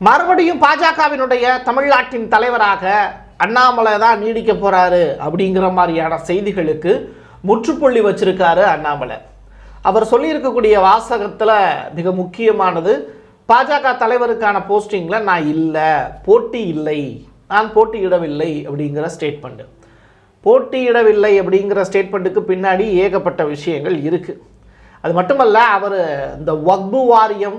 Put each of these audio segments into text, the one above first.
மறுபடியும் பாஜகவினுடைய தமிழ்நாட்டின் தலைவராக அண்ணாமலை தான் நீடிக்க போறாரு அப்படிங்கிற மாதிரியான செய்திகளுக்கு முற்றுப்புள்ளி வச்சிருக்காரு அண்ணாமலை. அவர் சொல்லியிருக்கக்கூடிய வாசகத்தில் மிக முக்கியமானது பாஜக தலைவருக்கான போஸ்டிங்கில் நான் இல்லை போட்டி இல்லை நான் போட்டியிடவில்லை அப்படிங்கிற ஸ்டேட்மெண்ட் போட்டியிடவில்லை அப்படிங்கிற ஸ்டேட்மெண்ட்டுக்கு பின்னாடி ஏகப்பட்ட விஷயங்கள் இருக்குது அது மட்டுமல்ல அவர் இந்த வக்பு வாரியம்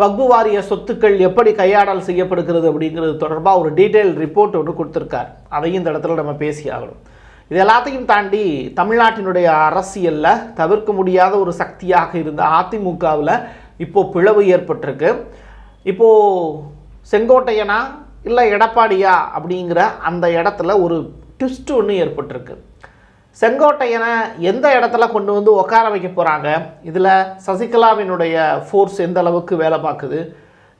வக்பு வாரிய சொத்துக்கள் எப்படி கையாடல் செய்யப்படுகிறது அப்படிங்கிறது தொடர்பாக ஒரு டீட்டெயில் ரிப்போர்ட் ஒன்று கொடுத்துருக்கார். அதையும் இந்த இடத்துல நம்ம பேசி ஆகணும். இது எல்லாத்தையும் தாண்டி தமிழ்நாட்டினுடைய அரசியலில் தவிர்க்க முடியாத ஒரு சக்தியாக இருந்த அதிமுகவில் இப்போது பிளவு ஏற்பட்டிருக்கு. இப்போது செங்கோட்டையனா இல்லை எடப்பாடியா அப்படிங்கிற அந்த இடத்துல ஒரு ட்விஸ்ட் ஒன்று ஏற்பட்டிருக்கு. செங்கோட்டையனை எந்த இடத்துல கொண்டு வந்து உட்கார வைக்க போகிறாங்க இதில் சசிகலாவினுடைய ஃபோர்ஸ் எந்த அளவுக்கு வேலை பார்க்குது?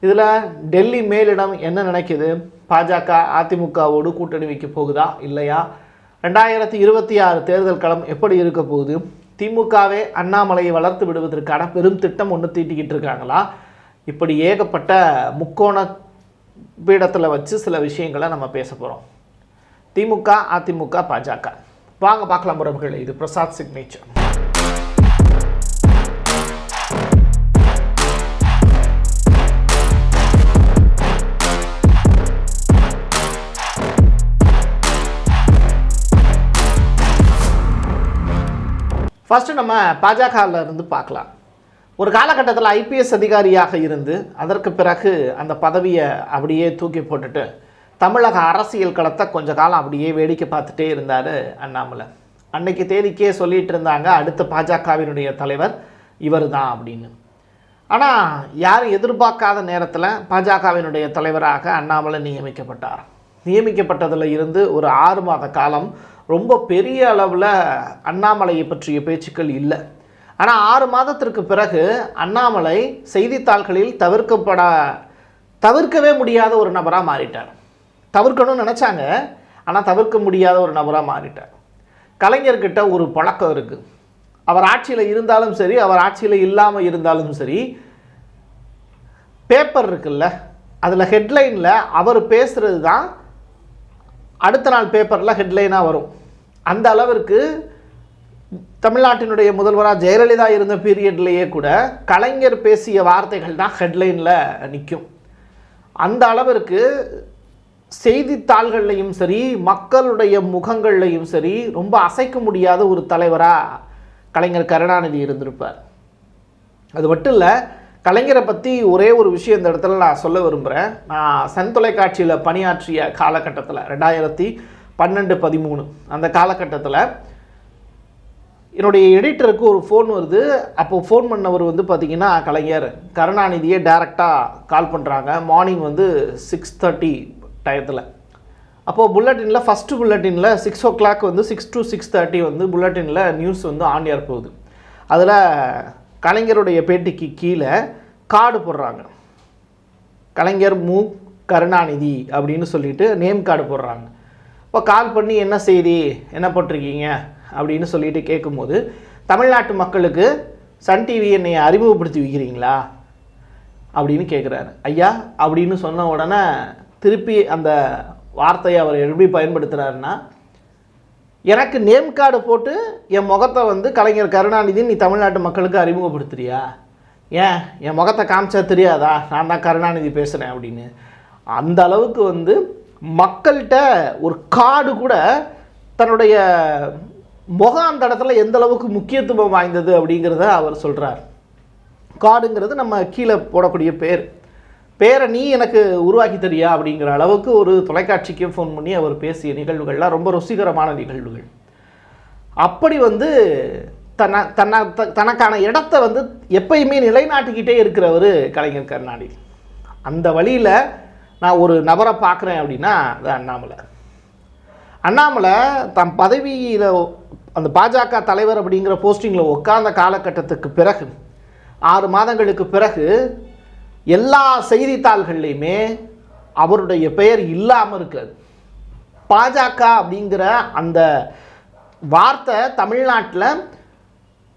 இதில் டெல்லி மேலிடம் என்ன நினைக்குது? பாஜக அதிமுகவோடு கூட்டணி வைக்க போகுதா? இல்லையா? ரெண்டாயிரத்தி இருபத்தி ஆறு தேர்தல் களம் எப்படி இருக்க போகுது? திமுகவே அண்ணாமலையை வளர்த்து விடுவதற்கான பெரும் திட்டம் ஒன்று தீட்டிக்கிட்டு இருக்காங்களா? இப்படி ஏகப்பட்ட முக்கோண பீடத்தில் வச்சு சில விஷயங்களை நம்ம பேச போகிறோம் திமுக அதிமுக பாஜக. வாங்க பார்க்கலாம் உறவுகளை இது பிரசாத் சிக்னேச்சர் ஃபஸ்ட்டு நம்ம பாஜகவில் இருந்து பார்க்கலாம். ஒரு காலகட்டத்தில் ஐபிஎஸ் அதிகாரியாக இருந்து அதற்கு பிறகு அந்த பதவியை அப்படியே தூக்கி போட்டுட்டு தமிழக அரசியல் களத்தை கொஞ்ச காலம் அப்படியே வேடிக்கை பார்த்துட்டே இருந்தார் அண்ணாமலை. அன்னைக்கு தேதிக்கே சொல்லிட்டு இருந்தாங்க அடுத்த பாஜகவினுடைய தலைவர் இவர் தான் அப்படின்னு. ஆனால் யாரும் எதிர்பார்க்காத நேரத்தில் பாஜகவினுடைய தலைவராக அண்ணாமலை நியமிக்கப்பட்டார். நியமிக்கப்பட்டதில் இருந்து ஒரு ஆறு மாத காலம் ரொம்ப பெரிய அளவில் அண்ணாமலையை பற்றிய பேச்சுக்கள் இல்லை. ஆனால் ஆறு மாதத்திற்கு பிறகு அண்ணாமலை செய்தித்தாள்களில் தவிர்க்கப்பட தவிர்க்கவே முடியாத ஒரு நபராக மாறிட்டார். தவிர்க்கணும்னு நினச்சாங்க. ஆனால் தவிர்க்க முடியாத ஒரு நபராக மாறிட்டார். கலைஞர்கிட்ட ஒரு பழக்கம் இருக்குது அவர் ஆட்சியில் இருந்தாலும் சரி அவர் ஆட்சியில் இல்லாமல் இருந்தாலும் சரி பேப்பர் இருக்குல்ல அதில் ஹெட்லைனில் அவர் பேசுகிறது தான் அடுத்த நாள் பேப்பரில் ஹெட்லைனாக வரும். அந்த அளவிற்கு தமிழ்நாட்டினுடைய முதல்வராக ஜெயலலிதா இருந்த பீரியட்லேயே கூட கலைஞர் பேசிய வார்த்தைகள் தான் ஹெட்லைனில் நிற்கும். அந்த அளவிற்கு செய்தித்தாள்கள்லையும் சரி மக்களுடைய முகங்கள்லையும் சரி ரொம்ப அசைக்க முடியாத ஒரு தலைவராக கலைஞர் கருணாநிதி இருந்திருப்பார். அது மட்டும் இல்லை கலைஞரை பற்றி ஒரே ஒரு விஷயம் இந்த இடத்துல நான் சொல்ல விரும்புகிறேன் நான் சன் தொலைக்காட்சியில் பணியாற்றிய காலகட்டத்தில் ரெண்டாயிரத்தி பன்னெண்டு பதிமூணு அந்த காலகட்டத்தில் என்னுடைய எடிட்டருக்கு ஒரு ஃபோன் வருது. அப்போ ஃபோன் பண்ணவர் வந்து பார்த்திங்கன்னா கலைஞர் கருணாநிதியே டேரெக்டாக கால் பண்ணுறாங்க மார்னிங் வந்து சிக்ஸ் தேர்ட்டி டயத்தில். அப்போது புல்லட்டினில் ஃபஸ்ட்டு புல்லட்டினில் சிக்ஸ் ஓ கிளாக் வந்து சிக்ஸ் டு சிக்ஸ் தேர்ட்டி வந்து புல்லட்டினில் நியூஸ் வந்து ஆண்டியார் போகுது. அதில் கலைஞருடைய பேட்டிக்கு கீழே கார்டு போடுறாங்க. கலைஞர் மு. கருணாநிதி அப்படின்னு சொல்லிட்டு நேம் கார்டு போடுறாங்க. இப்போ கால் பண்ணி என்ன செய்தி? என்ன போட்டிருக்கீங்க? அப்படின்னு சொல்லிட்டு கேட்கும்போது தமிழ்நாட்டு மக்களுக்கு சன் டிவி என்னை அறிமுகப்படுத்தி வைக்கிறீங்களா? அப்படின்னு கேட்குறாரு ஐயா அப்படின்னு சொன்ன உடனே திருப்பி அந்த வார்த்தையை அவர் எப்படி பயன்படுத்துகிறாருன்னா எனக்கு நேம் கார்டு போட்டு என் முகத்தை வந்து கலைஞர் கருணாநிதி நீ தமிழ்நாட்டு மக்களுக்கு அறிமுகப்படுத்துறியா? ஏன்? என் முகத்தை காமிச்சா தெரியாதா? நான் தான் கருணாநிதி பேசுகிறேன் அப்படின்னு. அந்த அளவுக்கு வந்து மக்கள்கிட்ட ஒரு கார்டு கூட தன்னுடைய முகம் அந்த இடத்துல எந்த அளவுக்கு முக்கியத்துவம் வாய்ந்தது அப்படிங்கிறத அவர் சொல்கிறார் கார்டுங்கிறது நம்ம கீழே போடக்கூடிய பேர். பேரை நீ எனக்கு உருவாக்கி தரியா அப்படிங்கிற அளவுக்கு ஒரு தொலைக்காட்சிக்கு ஃபோன் பண்ணி அவர் பேசிய நிகழ்வுகள்லாம் ரொம்ப ருசிகரமான நிகழ்வுகள். அப்படி வந்து தன்னை தன்னை த- தனக்கான இடத்த வந்து எப்பயுமே நிலைநாட்டிக்கிட்டே இருக்கிறவர் கலைஞர் கருணாநிதி. அந்த வழியில் நான் ஒரு நபரை பார்க்குறேன் அப்படின்னா அது அண்ணாமலை. அண்ணாமலை தன் பதவியில் அந்த பாஜக தலைவர் அப்படிங்கிற போஸ்டிங்கில் உட்கார்ந்த காலகட்டத்துக்கு பிறகு ஆறு மாதங்களுக்கு பிறகு எல்லா செய்தித்தாள்கள்லையுமே அவருடைய பெயர் இல்லாமல் இருக்காது பாஜக அப்படிங்கிற அந்த வார்த்தை தமிழ்நாட்டில்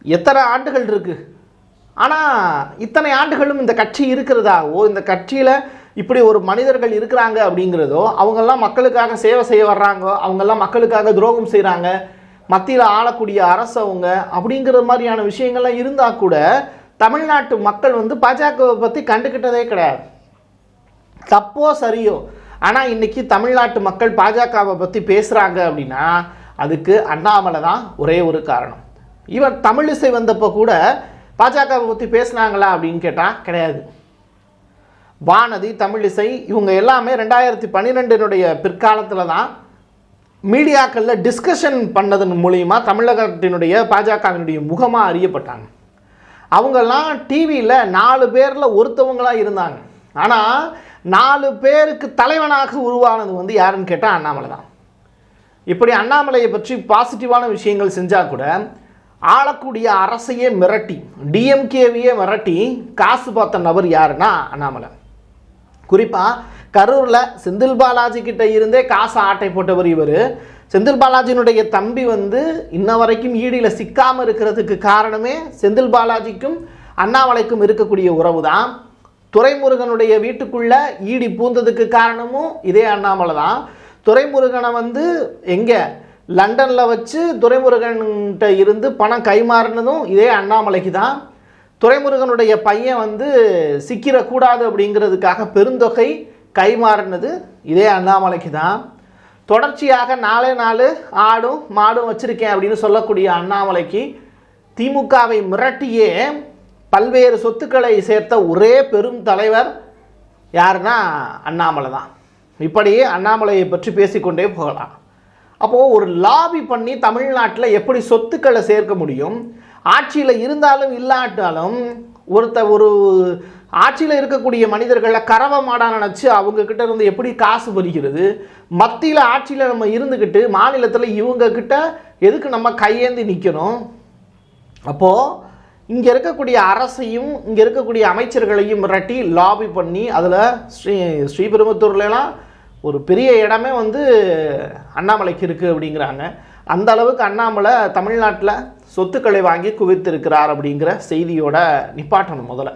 எத்தனை ஆண்டுகள் இருக்குது ஆனால் இத்தனை ஆண்டுகளும் இந்த கட்சி இருக்கிறதாவோ இந்த கட்சியில் இப்படி ஒரு மனிதர்கள் இருக்கிறாங்க அப்படிங்கிறதோ அவங்கெல்லாம் மக்களுக்காக சேவை செய்ய வர்றாங்கோ அவங்கெல்லாம் மக்களுக்காக துரோகம் செய்கிறாங்க மத்தியில் ஆளக்கூடிய அரசு அவங்க அப்படிங்கிற மாதிரியான விஷயங்கள்லாம் இருந்தால் கூட தமிழ்நாட்டு மக்கள் வந்து பாஜகவை பற்றி கண்டுக்கிட்டதே கிடையாது. தப்போ சரியோ? ஆனால் இன்றைக்கி தமிழ்நாட்டு மக்கள் பாஜகவை பற்றி பேசுகிறாங்க அப்படின்னா அதுக்கு அண்ணாமலை தான் ஒரே ஒரு காரணம். இவர் தமிழிசை வந்தப்போ கூட பாஜகவை பற்றி பேசுனாங்களா அப்படின்னு கேட்டால் கிடையாது. வானதி தமிழிசை இவங்க எல்லாமே ரெண்டாயிரத்தி பன்னிரெண்டினுடைய பிற்காலத்தில் தான் மீடியாக்களில் டிஸ்கஷன் பண்ணதன் மூலியமாக தமிழகத்தினுடைய பாஜகவினுடைய முகமாக அறியப்பட்டாங்க. அவங்கெல்லாம் டிவியில் நாலு பேரில் ஒருத்தவங்களாக இருந்தாங்க. ஆனால் நாலு பேருக்கு தலைவனாக உருவானது வந்து யாருன்னு கேட்டால் அண்ணாமலை தான். இப்படி அண்ணாமலையை பற்றி பாசிட்டிவான விஷயங்கள் செஞ்சால் கூட ஆளக்கூடிய அரசையே மிரட்டி டிஎம்கேவையே மிரட்டி காசு பார்த்த நபர் யாருன்னா அண்ணாமலை. குறிப்பாக கரூரில் செந்தில் பாலாஜி கிட்ட இருந்தே காசு ஆட்டை போட்டவர் இவர். செந்தில் பாலாஜியினுடைய தம்பி வந்து இன்ன வரைக்கும் ஈடியில் சிக்காமல் இருக்கிறதுக்கு காரணமே செந்தில் பாலாஜிக்கும் அண்ணாமலைக்கும் இருக்கக்கூடிய உறவு தான் துரைமுருகனுடைய வீட்டுக்குள்ளே ஈடி பூந்ததுக்கு காரணமும் இதே அண்ணாமலை தான். துரைமுருகனை வந்து எங்கே? லண்டனில் வச்சு துரைமுருகன்கிட்ட இருந்து பணம் கைமாறினதும் இதே அண்ணாமலைக்கு தான். துரைமுருகனுடைய பையன் வந்து சிக்கிடக்கூடாது அப்படிங்கிறதுக்காக பெருந்தொகை கைமாறினது இதே அண்ணாமலைக்கு தான். தொடர்ச்சியாக நாலே நாலு ஆடும் மாடும் வச்சுருக்கேன் அப்படின்னு சொல்லக்கூடிய அண்ணாமலைக்கு திமுகவை மிரட்டியே பல்வேறு சொத்துக்களை சேர்த்த ஒரே பெரும் தலைவர் யாருன்னா அண்ணாமலை தான். இப்படி அண்ணாமலையை பற்றி பேசிக்கொண்டே போகலாம். அப்போது ஒரு லாபி பண்ணி தமிழ்நாட்டில் எப்படி சொத்துக்களை சேர்க்க முடியும்? ஆட்சியில் இருந்தாலும் இல்லாட்டாலும் ஒருத்த ஒரு ஆட்சியில் இருக்கக்கூடிய மனிதர்களை கறவை மாடாக நினச்சி அவங்கக்கிட்ட இருந்து எப்படி காசு பறிக்கிறது மத்தியில் ஆட்சியில் நம்ம இருந்துக்கிட்டு மாநிலத்தில் இவங்கக்கிட்ட எதுக்கு நம்ம கையேந்தி நிற்கணும் அப்போது இங்கே இருக்கக்கூடிய அரசையும் இங்கே இருக்கக்கூடிய அமைச்சர்களையும் மிரட்டி லாபி பண்ணி அதில் ஸ்ரீ ஸ்ரீபெரும்புத்தூர்லலாம் ஒரு பெரிய இடமே வந்து அண்ணாமலைக்கு இருக்குது அப்படிங்கிறாங்க. அந்த அளவுக்கு அண்ணாமலை தமிழ்நாட்டில் சொத்துக்களை வாங்கி குவித்திருக்கிறார் அப்படிங்கிற செய்தியோட நிப்பாட்டணும் முதல்ல.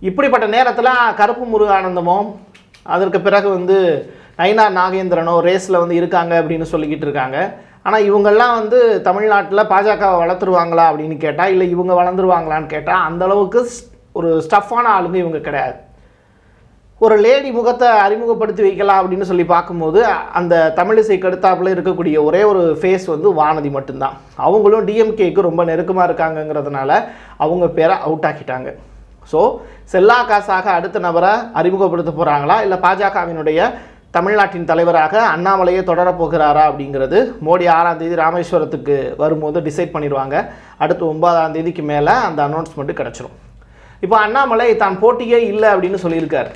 இப்படிப்பட்ட நேரத்தில் கருப்பு முருகானந்தமும் அதற்கு பிறகு வந்து நைனா நாகேந்திரனோ ரேஸில் வந்து இருக்காங்க அப்படின்னு சொல்லிக்கிட்டு இருக்காங்க. ஆனால் இவங்கெல்லாம் வந்து தமிழ்நாட்டில் பாஜகவை வளர்த்துருவாங்களா அப்படின்னு கேட்டால் இல்லை இவங்க வளர்ந்துருவாங்களான்னு கேட்டால் அந்த அளவுக்கு ஸ்- ஒரு ஸ்டஃப்பான ஆளுங்க இவங்க கிடையாது. ஒரு லேடி முகத்தை அறிமுகப்படுத்தி வைக்கலாம் அப்படின்னு சொல்லி பார்க்கும்போது அந்த தமிழிசைக்கு அடுத்தாப்புல இருக்கக்கூடிய ஒரே ஒரு ஃபேஸ் வந்து வானதி மட்டும்தான். அவங்களும் டிஎம்கேக்கு ரொம்ப நெருக்கமாக இருக்காங்கங்கிறதுனால அவங்க பேரை அவுட் ஆக்கிட்டாங்க. ஸோ செல்லா காசாக அடுத்த நபரை அறிமுகப்படுத்த போகிறாங்களா இல்லை பாஜகவினுடைய தமிழ்நாட்டின் தலைவராக அண்ணாமலையே தொடரப் போகிறாரா அப்படிங்கிறது மோடி ஆறாம் தேதி ராமேஸ்வரத்துக்கு வரும்போது டிசைட் பண்ணிடுவாங்க. அடுத்து ஒன்பதாம் தேதிக்கு மேலே அந்த அனௌன்ஸ்மெண்ட்டு கிடச்சிரும். இப்போ அண்ணாமலை தான் போட்டியே இல்லை அப்படின்னு சொல்லியிருக்கார்.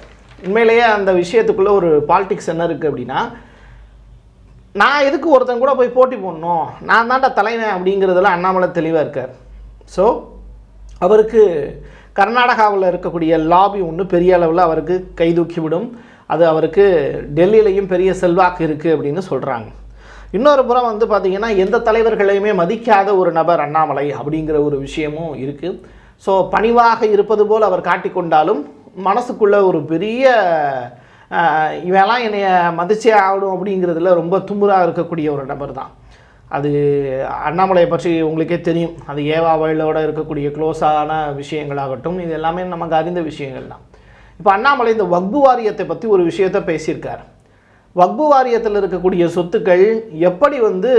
உண்மையிலேயே அந்த விஷயத்துக்குள்ளே ஒரு பாலிடிக்ஸ் என்ன இருக்குது அப்படின்னா நான் எதுக்கு ஒருத்தன் கூட போய் போட்டி போடணும்? நான் தான்டா தலைவன் அப்படிங்கிறதுல அண்ணாமலை தெளிவாக இருக்கார். ஸோ அவருக்கு கர்நாடகாவில் இருக்கக்கூடிய லாபி ஒன்று பெரிய அளவில் அவருக்கு கைதூக்கி விடும் அது அவருக்கு டெல்லியிலையும் பெரிய செல்வாக்கு இருக்குது அப்படின்னு சொல்கிறாங்க இன்னொரு புறம் வந்து பார்த்திங்கன்னா எந்த தலைவர்களையுமே மதிக்காத ஒரு நபர் அண்ணாமலை அப்படிங்கிற ஒரு விஷயமும் இருக்குது ஸோ பணிவாக இருப்பது போல் அவர் காட்டிக்கொண்டாலும் மனசுக்குள்ளே ஒரு பெரிய இவெல்லாம் என்னைய மதிச்சே ஆகணும் அப்படிங்கிறதுல ரொம்ப தும்புறாக இருக்கக்கூடிய ஒரு நபர் தான் அது அண்ணாமலையை பற்றி உங்களுக்கே தெரியும். அது ஏவா வயலோட இருக்கக்கூடிய க்ளோஸான விஷயங்களாகட்டும் இது எல்லாமே நமக்கு அறிந்த விஷயங்கள் தான். இப்போ அண்ணாமலை இந்த வக்பு வாரியத்தை பற்றி ஒரு விஷயத்த பேசியிருக்கார். வக்பு வாரியத்தில் இருக்கக்கூடிய சொத்துக்கள் எப்படி வந்து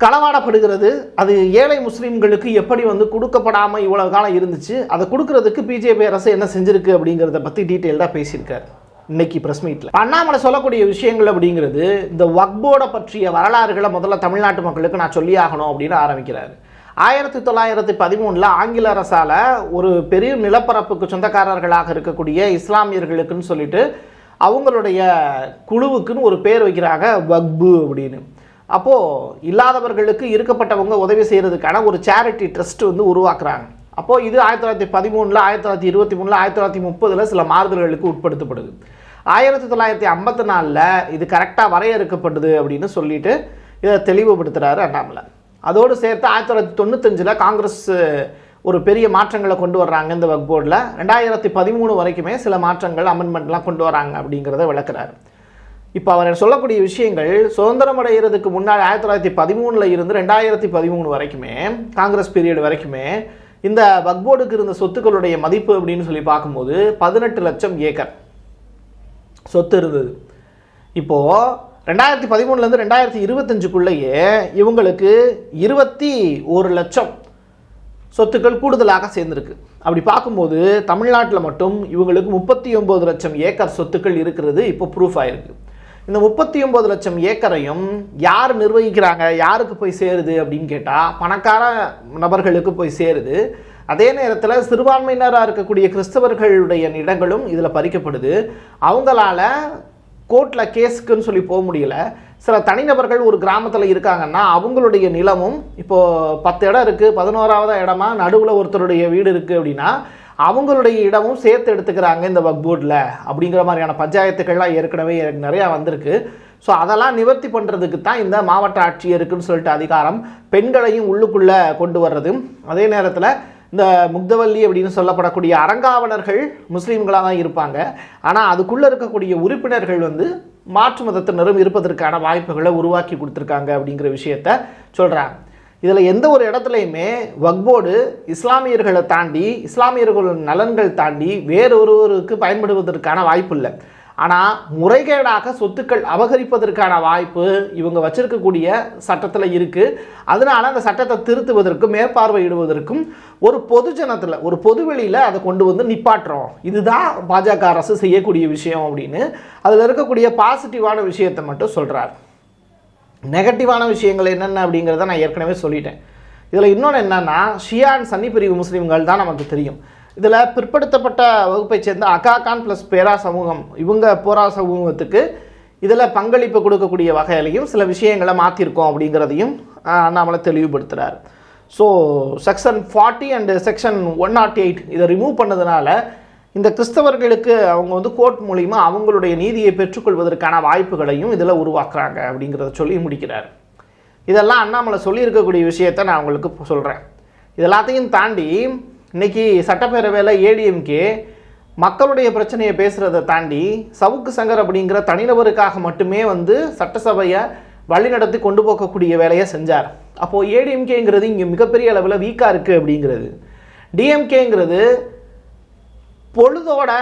களவாடப்படுகிறது அது ஏழை முஸ்லீம்களுக்கு எப்படி வந்து கொடுக்கப்படாமல் இவ்வளவு காலம் இருந்துச்சு அதை கொடுக்கறதுக்கு பிஜேபி அரசு என்ன செஞ்சிருக்கு அப்படிங்கிறத பற்றி டீட்டெயில்டாக பேசியிருக்காரு. இன்னைக்கு ப்ரெஸ் மீட்டில் அண்ணாமலை சொல்லக்கூடிய விஷயங்கள் அப்படிங்கிறது இந்த வக்போட பற்றிய வரலாறுகளை முதல்ல தமிழ்நாட்டு மக்களுக்கு நான் சொல்லி ஆகணும் அப்படின்னு ஆரம்பிக்கிறாரு. ஆயிரத்தி தொள்ளாயிரத்தி பதிமூணில் ஆங்கில அரசால் ஒரு பெரிய நிலப்பரப்புக்கு சொந்தக்காரர்களாக இருக்கக்கூடிய இஸ்லாமியர்களுக்குன்னு சொல்லிட்டு அவங்களுடைய குழுவுக்குன்னு ஒரு பேர் வைக்கிறாங்க வக்பு அப்படின்னு. அப்போது இல்லாதவர்களுக்கு இருக்கப்பட்டவங்க உதவி செய்கிறதுக்கான ஒரு சேரிட்டி ட்ரஸ்ட் வந்து உருவாக்குறாங்க. அப்போது இது ஆயிரத்தி தொள்ளாயிரத்தி பதிமூணில் ஆயிரத்தி தொள்ளாயிரத்தி இருபத்தி மூணில் ஆயிரத்தி தொள்ளாயிரத்தி முப்பதில் சில மாறுதல்களுக்கு உட்படுத்தப்படுது. ஆயிரத்தி தொள்ளாயிரத்தி ஐம்பத்தி நாலில் இது கரெக்டாக வரையறுக்கப்படுது அப்படின்னு சொல்லிட்டு இதை தெளிவுபடுத்துகிறாரு அண்ணாமலை. அதோடு சேர்த்து ஆயிரத்தி தொள்ளாயிரத்தி தொண்ணூத்தஞ்சில் காங்கிரஸ் ஒரு பெரிய மாற்றங்களை கொண்டு வர்றாங்க இந்த வக் போர்டில். ரெண்டாயிரத்தி பதிமூணு வரைக்குமே சில மாற்றங்கள் அமெண்ட்மெண்ட்லாம் கொண்டு வராங்க அப்படிங்கிறத விளக்குறாரு. இப்போ அவர் சொல்லக்கூடிய விஷயங்கள் சுதந்திரம் அடைகிறதுக்கு முன்னாடி ஆயிரத்தி தொள்ளாயிரத்தி பதிமூணில் இருந்து ரெண்டாயிரத்தி பதிமூணு வரைக்குமே காங்கிரஸ் பீரியட் வரைக்குமே இந்த பக்போர்டுக்கு இருந்த சொத்துக்களுடைய மதிப்பு அப்படின்னு சொல்லி பார்க்கும்போது பதினெட்டு லட்சம் ஏக்கர் சொத்து இருந்தது. இப்போது ரெண்டாயிரத்தி பதிமூணுலேருந்து ரெண்டாயிரத்தி இருபத்தஞ்சுக்குள்ளேயே இவங்களுக்கு இருபத்தி ஒரு லட்சம் சொத்துக்கள் கூடுதலாக சேர்ந்துருக்கு. அப்படி பார்க்கும்போது தமிழ்நாட்டில் மட்டும் இவங்களுக்கு முப்பத்தி ஒம்பது லட்சம் ஏக்கர் சொத்துக்கள் இருக்கிறது இப்போ ப்ரூஃப் ஆயிருக்கு. இந்த முப்பத்தி ஒம்பது லட்சம் ஏக்கரையும் யார் நிர்வகிக்கிறாங்க? யாருக்கு போய் சேருது அப்படின்னு கேட்டால் பணக்கார நபர்களுக்கு போய் சேருது. அதே நேரத்தில் சிறுபான்மையினராக இருக்கக்கூடிய கிறிஸ்தவர்களுடைய இடங்களும் இதில் பறிக்கப்படுது. அவங்களால கோர்ட்டில் கேஸுக்குன்னு சொல்லி போக முடியல. சில தனிநபர்கள் ஒரு கிராமத்தில் இருக்காங்கன்னா அவங்களுடைய நிலமும் இப்போது பத்து இடம் இருக்குது பதினோராவது இடமா நடுவில் ஒருத்தருடைய வீடு இருக்குது அப்படின்னா அவங்களுடைய இடமும் சேர்த்து எடுத்துக்கிறாங்க இந்த வக் போர்டில் அப்படிங்கிற மாதிரியான பஞ்சாயத்துக்கள்லாம் ஏற்கனவே எனக்கு நிறையா வந்திருக்கு. ஸோ அதெல்லாம் நிவர்த்தி பண்ணுறதுக்கு தான் இந்த மாவட்ட ஆட்சியருக்குன்னு சொல்லிட்டு அதிகாரம் பெண்களையும் உள்ளுக்குள்ளே கொண்டு வர்றது. அதே நேரத்தில் இந்த முக்தவல்லி அப்படின்னு சொல்லப்படக்கூடிய அறங்காவலர்கள் முஸ்லீம்களாக தான் இருப்பாங்க. ஆனால் அதுக்குள்ளே இருக்கக்கூடிய உறுப்பினர்கள் வந்து மாற்று மதத்தினரும் இருப்பதற்கான வாய்ப்புகளை உருவாக்கி கொடுத்துருக்காங்க அப்படிங்கிற விஷயத்த சொல்கிறாங்க இதில் எந்த ஒரு இடத்துலையுமே வக்போர்டு இஸ்லாமியர்களை தாண்டி இஸ்லாமியர்களின் நலன்கள் தாண்டி வேறொருவருக்கு பயன்படுவதற்கான வாய்ப்பு இல்லை. ஆனால் முறைகேடாக சொத்துக்கள் அபகரிப்பதற்கான வாய்ப்பு இவங்க வச்சிருக்கக்கூடிய சட்டத்தில் இருக்குது அதனால் அந்த சட்டத்தை திருத்துவதற்கும் மேற்பார்வையிடுவதற்கும் ஒரு பொதுஜனத்தில் ஒரு பொதுவெளியில் அதை கொண்டு வந்து நிப்பாட்டுறோம். இதுதான் பாஜக அரசு செய்யக்கூடிய விஷயம் அப்படின்னு. அதில் இருக்கக்கூடிய பாசிட்டிவான விஷயத்தை மட்டும் சொல்கிறார் நெகட்டிவான விஷயங்கள் என்னென்ன அப்படிங்கிறத நான் ஏற்கனவே சொல்லிட்டேன். இதில் இன்னொன்று என்னென்னா ஷியான் சன்னி பிரிவு முஸ்லீம்கள் தான் நமக்கு தெரியும். இதில் பிற்படுத்தப்பட்ட வகுப்பை சேர்ந்த அகா கான் ப்ளஸ் பேரா சமூகம் இவங்க போரா சமூகத்துக்கு இதில் பங்களிப்பு கொடுக்கக்கூடிய வகையிலையும் சில விஷயங்களை மாற்றிருக்கோம் அப்படிங்கிறதையும் Annamalai தெளிவுபடுத்துகிறார் so section forty and section one nought eight இதை ரிமூவ் பண்ணதுனால இந்த கிறிஸ்தவர்களுக்கு அவங்க வந்து கோர்ட் மூலிமா அவங்களுடைய நீதியை பெற்றுக்கொள்வதற்கான வாய்ப்புகளையும் இதில் உருவாக்குறாங்க அப்படிங்கிறத சொல்லி முடிக்கிறார். இதெல்லாம் அண்ணாமலை சொல்லியிருக்கக்கூடிய விஷயத்த நான் உங்களுக்கு சொல்கிறேன் இது எல்லாத்தையும் தாண்டி இன்றைக்கி சட்டப்பேரவையில் ஏடிஎம்கே மக்களுடைய பிரச்சனையை பேசுகிறத தாண்டி சவுக்கு சங்கர் அப்படிங்கிற தனிநபருக்காக மட்டுமே வந்து சட்டசபையை வழிநடத்தி கொண்டு போகக்கூடிய வேலையை செஞ்சார். அப்போது ஏடிஎம்கேங்கிறது இங்கே மிகப்பெரிய அளவில் வீக்காக இருக்குது அப்படிங்கிறது. டிஎம்கேங்கிறது பொழுதோட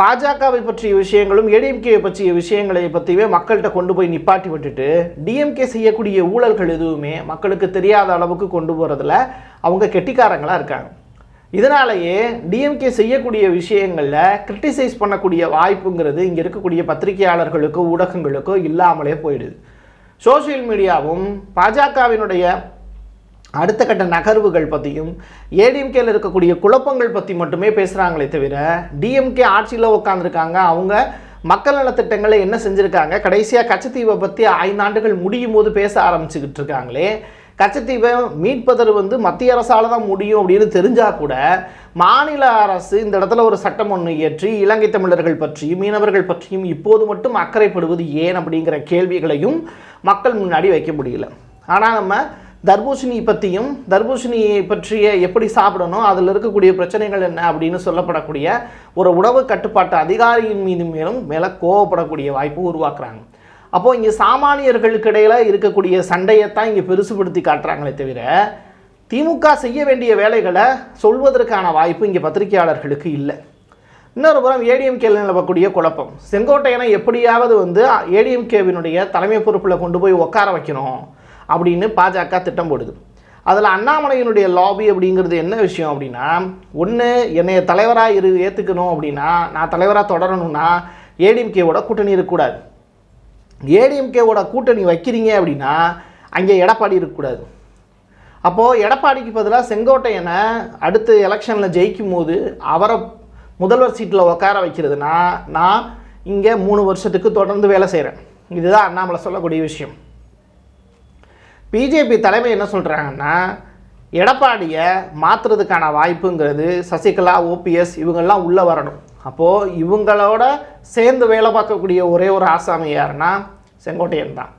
பாஜகவை பற்றிய விஷயங்களும் ஏடிஎம்கேவை பற்றிய விஷயங்களை பற்றியுமே மக்கள்கிட்ட கொண்டு போய் நிப்பாட்டி விட்டுட்டு டிஎம்கே செய்யக்கூடிய ஊழல்கள் எதுவுமே மக்களுக்கு தெரியாத அளவுக்கு கொண்டு போகிறதுல அவங்க கெட்டிக்காரங்களாக இருக்காங்க. இதனாலேயே டிஎம்கே செய்யக்கூடிய விஷயங்களில் கிரிட்டிசைஸ் பண்ணக்கூடிய வாய்ப்புங்கிறது இங்கே இருக்கக்கூடிய பத்திரிகையாளர்களுக்கோ ஊடகங்களுக்கோ இல்லாமலே போயிடுது. சோஷியல் மீடியாவும் பாஜகவினுடைய அடுத்த கட்ட நகர்வுகள் பற்றியும் ஏடிஎம்கேல இருக்கக்கூடிய குழப்பங்கள் பற்றி மட்டுமே பேசுகிறாங்களே தவிர டிஎம்கே ஆட்சியில் உட்காந்துருக்காங்க அவங்க மக்கள் நலத்திட்டங்களை என்ன செஞ்சுருக்காங்க? கடைசியாக கச்சத்தீவை பற்றி ஐந்தாண்டுகள் முடியும் போது பேச ஆரம்பிச்சுக்கிட்டு இருக்காங்களே. கச்சத்தீவை மீட்பதற்கு வந்து மத்திய அரசால் தான் முடியும் அப்படின்னு தெரிஞ்சால் கூட மாநில அரசு இந்த இடத்துல ஒரு சட்டம் ஒன்று இயற்றி இலங்கை தமிழர்கள் பற்றியும் மீனவர்கள் பற்றியும் இப்போது மட்டும் அக்கறைப்படுவது ஏன் அப்படிங்கிற கேள்விகளையும் மக்கள் முன்னாடி வைக்க முடியல. ஆனால் நம்ம தர்பூசணி பற்றியும் தர்பூசணியை பற்றிய எப்படி சாப்பிடணும் அதில் இருக்கக்கூடிய பிரச்சனைகள் என்ன அப்படின்னு சொல்லப்படக்கூடிய ஒரு உணவு கட்டுப்பாட்டு அதிகாரியின் மீது மேலும் மேலே கோவப்படக்கூடிய வாய்ப்பு உருவாக்குறாங்க. அப்போது இங்கே சாமானியர்களுக்கு இடையில் இருக்கக்கூடிய சண்டையைத்தான் இங்கே பெருசுபடுத்தி காட்டுறாங்களே தவிர திமுக செய்ய வேண்டிய வேலைகளை சொல்வதற்கான வாய்ப்பு இங்கே பத்திரிகையாளர்களுக்கு இல்லை. இன்னொரு புறம் ஏடிஎம்கேல நிலவக்கூடிய குழப்பம். செங்கோட்டையனை எப்படியாவது வந்து ஏடிஎம்கேவினுடைய தலைமை பொறுப்பில் கொண்டு போய் உட்கார வைக்கணும். அப்படின்னு பாஜக திட்டம் போடுது. அதில் அண்ணாமலையினுடைய லாபி அப்படிங்கிறது என்ன விஷயம் அப்படின்னா ஒன்று என்னைய தலைவராக இரு ஏற்றுக்கணும் அப்படின்னா நான் தலைவராக தொடரணும்னா ஏடிஎம்கேவோட கூட்டணி இருக்கக்கூடாது. ஏடிஎம்கேவோட கூட்டணி வைக்கிறீங்க அப்படின்னா அங்கே எடப்பாடி இருக்கக்கூடாது. அப்போது எடப்பாடிக்கு பதிலாக செங்கோட்டையனை அடுத்து எலெக்ஷனில் ஜெயிக்கும் போது அவரை முதல்வர் சீட்டில் உட்கார வைக்கிறதுனா நான் இங்கே மூணு வருஷத்துக்கு தொடர்ந்து வேலை செய்கிறேன் இதுதான் அண்ணாமலை சொல்லக்கூடிய விஷயம். பிஜேபி தலைமை என்ன சொல்கிறாங்கன்னா எடப்பாடியை மாற்றுறதுக்கான வாய்ப்புங்கிறது சசிகலா ஓபிஎஸ் இவங்கெல்லாம் உள்ளே வரணும். அப்போது இவங்களோட சேர்ந்து வேலை பார்க்கக்கூடிய ஒரே ஒரு ஆசாமி யாருன்னா செங்கோட்டையன் தான்.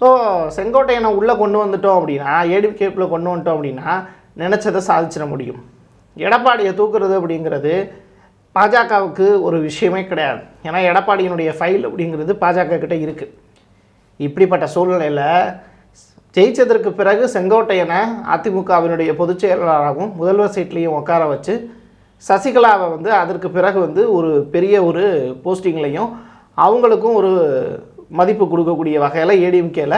ஸோ செங்கோட்டையனை உள்ளே கொண்டு வந்துட்டோம் அப்படின்னா ஏடிகேப்பில் கொண்டு வந்துட்டோம் அப்படின்னா நினச்சதை சாதிச்சிட முடியும். எடப்பாடியை தூக்குறது அப்படிங்கிறது பாஜகவுக்கு ஒரு விஷயமே கிடையாது. ஏன்னா எடப்பாடியினுடைய ஃபைல் அப்படிங்கிறது பாஜக கிட்டே இருக்குது இப்படிப்பட்ட சூழ்நிலையில் ஜெயிச்சதற்கு பிறகு செங்கோட்டையனை அதிமுகவினுடைய பொதுச் செயலாளராகவும் முதல்வர் சீட்லேயும் உட்கார வச்சு சசிகலாவை வந்து அதற்கு பிறகு வந்து ஒரு பெரிய ஒரு போஸ்டிங்லையும் அவங்களுக்கும் ஒரு மதிப்பு கொடுக்கக்கூடிய வகையில் ஏடிஎம்கேல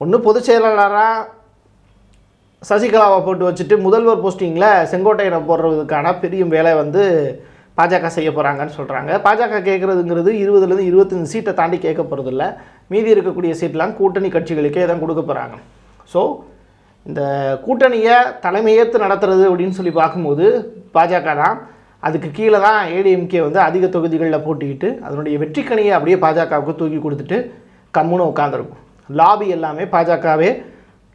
ஒன்று பொதுச் செயலாளராக சசிகலாவை போட்டு வச்சுட்டு முதல்வர் போஸ்டிங்கில் செங்கோட்டையனை போடுறதுக்கான பெரிய வேலை வந்து பாஜக செய்ய போகிறாங்கன்னு சொல்கிறாங்க பாஜக கேட்குறதுங்கிறது இருபதுலேருந்து இருபத்தஞ்சு சீட்டை தாண்டி கேட்க போகிறதில்ல மீதி இருக்கக்கூடிய சீட்லாம் கூட்டணி கட்சிகளுக்கே தான் கொடுக்க போகிறாங்க ஸோ இந்த கூட்டணியை தலைமையேற்று நடத்துறது அப்படின்னு சொல்லி பார்க்கும்போது பாஜக தான் அதுக்கு கீழே தான் ஏடிஎம்கே வந்து அதிக தொகுதிகளில் போட்டிக்கிட்டு அதனுடைய வெற்றிக்கணியை அப்படியே பாஜகவுக்கு தூக்கி கொடுத்துட்டு கம்முன்னு உட்காந்துருக்கும் லாபி எல்லாமே பாஜகவே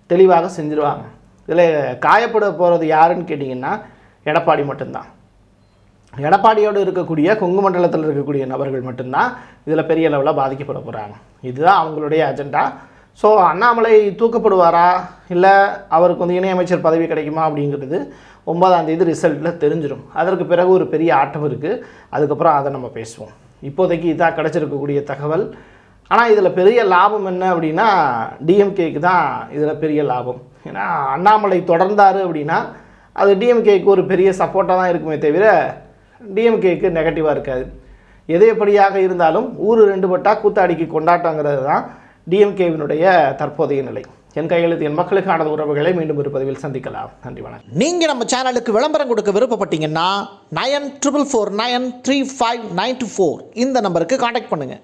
தெளிவாக செஞ்சுருவாங்க. இதில் காயப்பட போகிறது யாருன்னு கேட்டிங்கன்னா எடப்பாடி மட்டும்தான். எடப்பாடியோடு இருக்கக்கூடிய கொங்கு மண்டலத்தில் இருக்கக்கூடிய நபர்கள் மட்டும்தான் இதில் பெரிய அளவில் பாதிக்கப்பட போகிறாங்க இதுதான் அவங்களுடைய அஜெண்டா ஸோ அண்ணாமலை தூக்கப்படுவாரா? இல்லை அவருக்கு வந்து இணையமைச்சர் பதவி கிடைக்குமா அப்படிங்கிறது ஒன்பதாம் தேதி ரிசல்ட்டில் தெரிஞ்சிடும் அதற்கு பிறகு ஒரு பெரிய ஆட்டம் இருக்குது அதுக்கப்புறம் அதை நம்ம பேசுவோம். இப்போதைக்கு இதாக கிடச்சிருக்கக்கூடிய தகவல். ஆனால் இதில் பெரிய லாபம் என்ன அப்படின்னா டிஎம்கேக்கு தான் இதில் பெரிய லாபம். ஏன்னா அண்ணாமலை தொடர்ந்தார் அப்படின்னா அது டிஎம்கேக்கு ஒரு பெரிய சப்போர்ட்டாக தான் இருக்குமே தவிர டிஎம்கேக்கு நெகட்டிவாக இருக்காது. எது எப்படியாக இருந்தாலும் ஊர் ரெண்டு பட்டா கூத்தாடிக்கு கொண்டாட்டங்கிறது தான் டிஎம்கேவினுடைய தற்போதைய நிலை. என் கையெழுத்து என் மக்களுக்கான உறவுகளை மீண்டும் ஒரு பதிவில் சந்திக்கலாம். நன்றி வணக்கம். நீங்கள் நம்ம சேனலுக்கு விளம்பரம் கொடுக்க விருப்பப்பட்டீங்கன்னா nine triple four nine three five nine two four இந்த நம்பருக்கு காண்டாக்ட் பண்ணுங்கள்